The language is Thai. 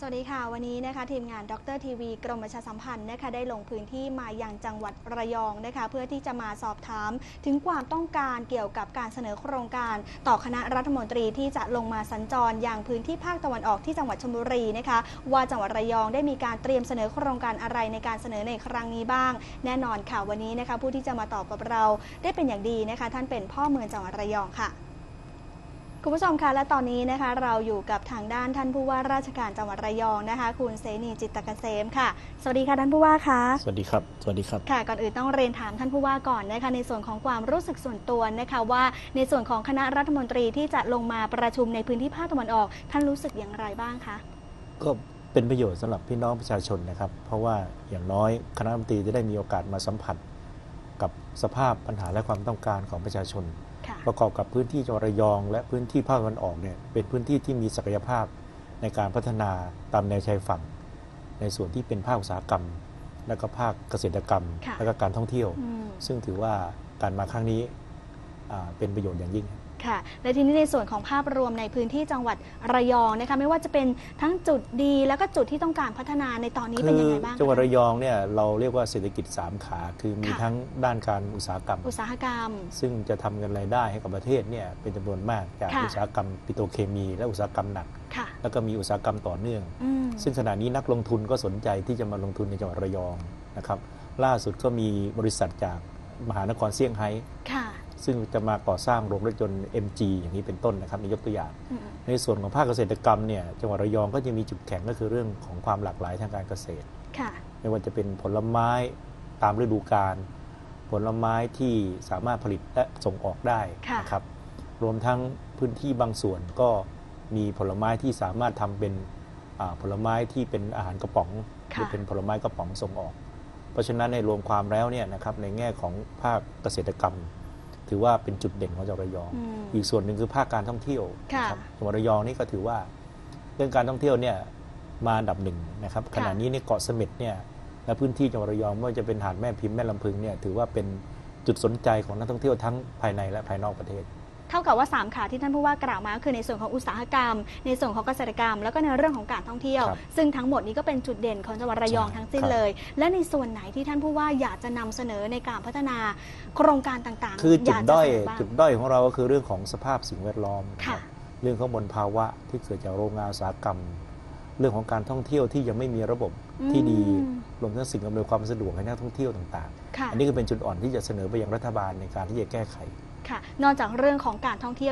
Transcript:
สวัสดีค่ะ วันนี้นะคะทีมงานดรทีวีกรมประชาสัมพันธ์นะคะได้ลงพื้นที่มาอยังจังหวัดระยองนะคะเพื่อที่จะมาสอบถามถึงความต้องการเกี่ยวกับการเสนอโครงการ ต่อคณะรัฐมนตรีที่จะลงมาสัญจรอย่างพื้นที่ภาคตะวันออกที่จังหวัดชลบุรีนะคะว่าจังหวัดระยองได้มีการเตรียมเสนอโครงการอะไรในการเสนอในครั้งนี้บ้าง แน่นอนค่ะวันนี้นะคะผู้ที่จะมาตอบกับเราได้เป็นอย่างดีนะคะท่านเป็นพ่อเมืองจังหวัดระยองค่ะ คุณผู้ชมคะและตอนนี้นะคะเราอยู่กับทางด้านท่านผู้ว่าราชการจังหวัดระยองนะคะ คุณเสนีจิตตเกษมค่ะ สวัสดีค่ะท่านผู้ว่าคะสวัสดีครับ สวัสดีครับค่ะก่อนอื่นต้องเรียนถามท่านผู้ว่าก่อนนะคะในส่วนของความรู้สึกส่วนตัวนะคะว่าในส่วนของคณะรัฐมนตรีที่จะลงมาประชุมในพื้นที่ภาคตะวันออก ท่านรู้สึกอย่างไรบ้างคะก็เป็นประโยชน์สำหรับพี่น้องประชาชนนะครับ เพราะว่าอย่างน้อยคณะรัฐมนตรีจะได้มีโอกาสมาสัมผัส กับสภาพปัญหาและความต้องการของประชาชนค่ะ ประกอบกับพื้นที่จังหวัดระยอง และพื้นที่ภาคตะวันออกเนี่ยเป็นพื้นที่ที่มีศักยภาพในการพัฒนาตามแนวชายฝั่ง ในส่วนที่เป็นภาคอุตสาหกรรม และก็ภาคเกษตรกรรมค่ะและก็การท่องเที่ยวอืมซึ่งถือว่าการมาครั้งนี้อ่าเป็นประโยชน์อย่างยิ่ง ค่ะ และทีนี้ในส่วนของภาพรวมในพื้นที่จังหวัดระยองนะคะไม่ว่าจะเป็นทั้งจุดดีแล้วก็จุดที่ต้องการพัฒนาในตอนนี้เป็นยังไงบ้างคะ จังหวัดระยองเนี่ยเราเรียกว่าเศรษฐกิจ 3 ขา คือมีค่ะ ทั้งด้านการอุตสาหกรรม อุตสาหกรรม ซึ่งจะทำเงินรายได้ให้กับประเทศเนี่ยเป็นจำนวนมากจากค่ะ อุตสาหกรรมปิโตรเคมี และอุตสาหกรรมหนัก ค่ะแล้วก็มีอุตสาหกรรมต่อเนื่อง อืม ซึ่งขณะนี้นักลงทุนก็สนใจที่จะมาลงทุนในจังหวัดระยองนะครับล่าสุดก็มีบริษัทจากมหานครเซี่ยงไฮ้ ค่ะ ซึ่งจะมาก่อสร้างโรงรถยนต์ MG อย่างนี้เป็นต้นนะครับนี่ยกตัวอย่างอืมในส่วนของภาคเกษตรกรรมเนี่ยจังหวัดระยองก็จะมีจุดแข็งก็คือเรื่องของความหลากหลายทางการเกษตรค่ะไม่ว่าจะเป็นผลไม้ตามฤดูกาลผลไม้ที่สามารถผลิตและส่งออกได้ค่ะนะครับรวมทั้งพื้นที่บางส่วนก็มีผลไม้ที่สามารถทำเป็นอ่าผลไม้ที่เป็นอาหารกระป๋องหค่ะรือเป็นผลไม้กระป๋องส่งออก เพราะฉะนั้นในรวมความแล้วเนี่ยนะครับในแง่ของภาคเกษตรกรรม ถือว่าเป็นจุดเด่นของจังหวัดระยองอืมอีกส่วนหนึ่งคือภาคการท่องเที่ยวค่ะนะครับจังหวัดระยองนี่ก็ถือว่า เรื่องการท่องเที่ยวเนี่ยมาอันดับหนึ่งนะครับ ขณะนี้ในเกาะเสม็ดเนี่ยและพื้นที่จังหวัดระยองไม่ว่าจะเป็นหาดแม่พิมพ์แม่ลำพึงเนี่ยถือว่าเป็นจุดสนใจของนักท่องเที่ยวทั้งภายในและภายนอกประเทศเท่ากับว่าสามขาที่ท่านผู้ว่ากล่าวมาก็คือในส่วนของอุตสาหกรรม ในส่วนของเกษตรกรรม แล้วก็ในเรื่องของการท่องเที่ยวครับซึ่งทั้งหมดนี้ก็เป็นจุดเด่นของจังหวัดระยองใช่ทั้งสิ้นครับเลย และในส่วนไหนที่ท่านผู้ว่าอยากจะนำเสนอในการพัฒนาโครงการต่างๆ คือจุดยากจะด้อยเสนอบ้างจุดด้อยของเราก็คือเรื่องของสภาพสิ่งแวดล้อมค่ะเรื่องของมลภาวะที่เกิดจากโรงงานอุตสาหกรรม เรื่องของการท่องเที่ยวที่ยังไม่มีระบบที่ดีอืมรวมทั้งสิ่งอำนวยความสะดวกให้นักท่องเที่ยวต่างค่ะๆอันนี้ก็เป็นจุดอ่อนที่จะเสนอไปยังรัฐบาลในการที่จะแก้ไข ค่ะ นอกจากเรื่องของการท่องเที่ยว